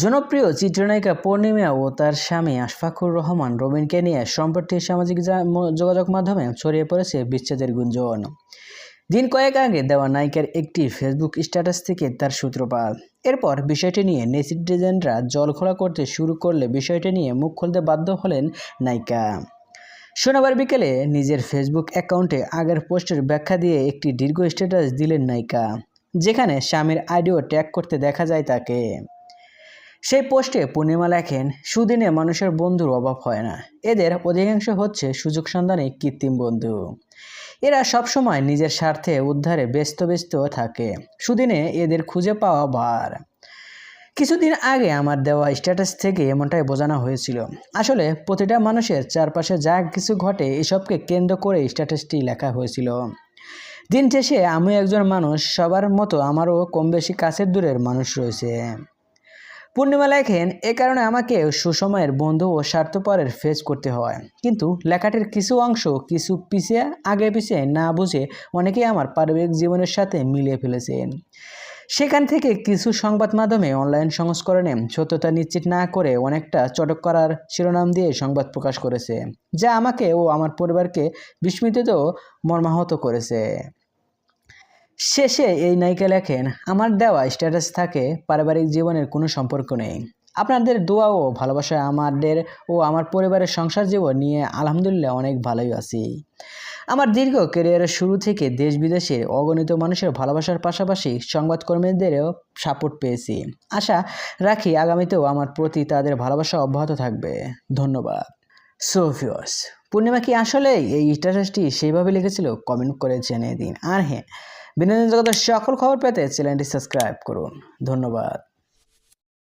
জনপ্রিয় চিত্রনায়িকা পূর্ণিমা ও তার স্বামী আশফাকুর রহমান রবিনকে নিয়ে সম্প্রতি সামাজিক যোগাযোগ মাধ্যমে ছড়িয়ে পড়েছে বিচ্ছেদের গুঞ্জন। দিন কয়েক আগে দেওয়া নায়িকার একটি ফেসবুক স্ট্যাটাস থেকে তার সূত্রপাত। এরপর বিষয়টি নিয়ে নেটিজেনরা জলখোলা করতে শুরু করলে বিষয়টি নিয়ে মুখ খুলতে বাধ্য হলেন নায়িকা। শনিবার বিকেলে নিজের ফেসবুক অ্যাকাউন্টে আগের পোস্টের ব্যাখ্যা দিয়ে একটি দীর্ঘ স্ট্যাটাস দিলেন নায়িকা। যেখানে স্বামীর আইডিও ট্যাগ করতে দেখা যায় তাকে। সেই পোস্টে পূর্ণিমা লেখেন, সুদিনে মানুষের বন্ধুর অভাব হয় না। এদের অধিকাংশ হচ্ছে সুযোগ সন্ধানে কৃত্রিম বন্ধু। এরা সবসময় নিজের স্বার্থে উদ্ধারে ব্যস্ত ব্যস্ত থাকে। সুদিনে এদের খুঁজে পাওয়া ভার। কিছুদিন আগে আমার দেওয়া স্ট্যাটাস থেকে এমনটাই বোঝানো হয়েছিল। আসলে প্রতিটা মানুষের চারপাশে যা কিছু ঘটে, এসবকে কেন্দ্র করে স্ট্যাটাসটি লেখা হয়েছিল। দিন শেষে আমি একজন মানুষ, সবার মতো আমারও কম বেশি কাছের দূরের মানুষ রয়েছে। পূর্ণিমা লেখেন, এ কারণে আমাকে সুসময়ের বন্ধু ও স্বার্থপরের ফেস করতে হয়। কিন্তু লেখাটির কিছু অংশ কিছু পিছিয়ে আগে পিছিয়ে না বুঝে অনেকেই আমার পারিবারিক জীবনের সাথে মিলিয়ে ফেলেছেন। সেখান থেকে কিছু সংবাদ মাধ্যমে অনলাইন সংস্করণে সত্যতা নিশ্চিত না করে অনেকটা চটক করার শিরোনাম দিয়ে সংবাদ প্রকাশ করেছে, যা আমাকে ও আমার পরিবারকে বিস্মিত মর্মাহত করেছে। শেষে এই নায়িকা লেখেন, আমার দেওয়া স্ট্যাটাস থাকে পারিবারিক জীবনের কোনো সম্পর্ক নেই। আপনাদের দোয়া ও ভালোবাসায় আমাদের ও আমার পরিবারের সংসার জীবন নিয়ে আলহামদুলিল্লাহ অনেক ভালোই আছি। আমার দীর্ঘ ক্যারিয়ারের শুরু থেকে দেশ বিদেশের অগণিত মানুষের ভালোবাসার পাশাপাশি সংবাদকর্মীদেরও সাপোর্ট পেয়েছি। আশা রাখি আগামীতেও আমার প্রতি তাদের ভালোবাসা অব্যাহত থাকবে। ধন্যবাদ। সোফিয়স পূর্ণিমা কি আসলে এই স্ট্যাটাসটি সেইভাবে লিখেছিল? কমেন্ট করে জানিয়ে দিন। আর হ্যাঁ বিনোদন জগতের সকল খবর পেতে চ্যানেলটি সাবস্ক্রাইব করুন। ধন্যবাদ।